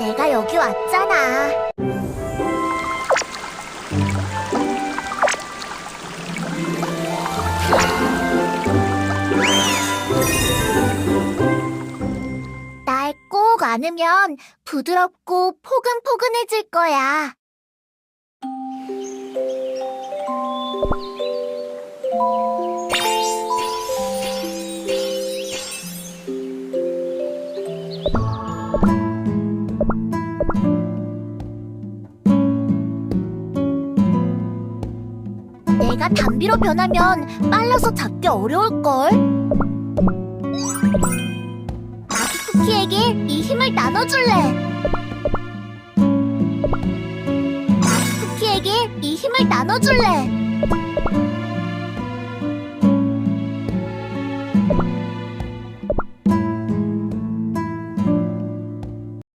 내가 여기 왔잖아. 날 꼭 안으면 부드럽고 포근포근해질 거야. 내가 담비로 변하면 빨라서 잡기 어려울걸? 마기쿠키에게 이 힘을 나눠줄래! 마기쿠키에게 이 힘을 나눠줄래!